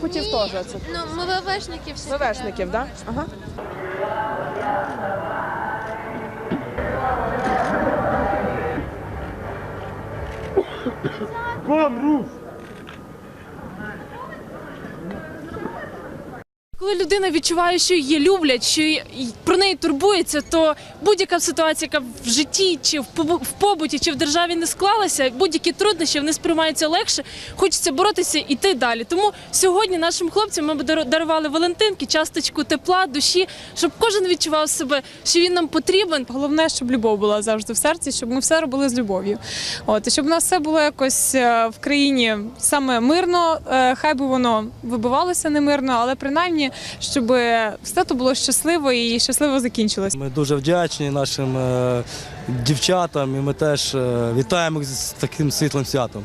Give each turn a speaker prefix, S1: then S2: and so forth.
S1: Хотів теж це.
S2: Ну, ми ВВшники всі.
S1: ВВшників, так? Да? Ага.
S3: Коли людина відчуває, що її люблять, що про неї турбується, то будь-яка ситуація, яка в житті чи в побу- побуті, чи в державі не склалася, будь-які труднощі вони сприймаються легше. Хочеться боротися і йти далі. Тому сьогодні нашим хлопцям ми дарували Валентинки, часточку тепла, душі, щоб кожен відчував себе, що він нам потрібен.
S4: Головне, щоб любов була завжди в серці, щоб ми все робили з любов'ю. От і щоб у нас все було якось е, в країні саме мирно, е, хай би воно вибивалося не мирно, але принаймні, щоб все то було щасливо і щасливо закінчилось.
S5: Ми дуже вдячні нашим е, дівчатам і ми теж е, вітаємо їх з таким світлим святом.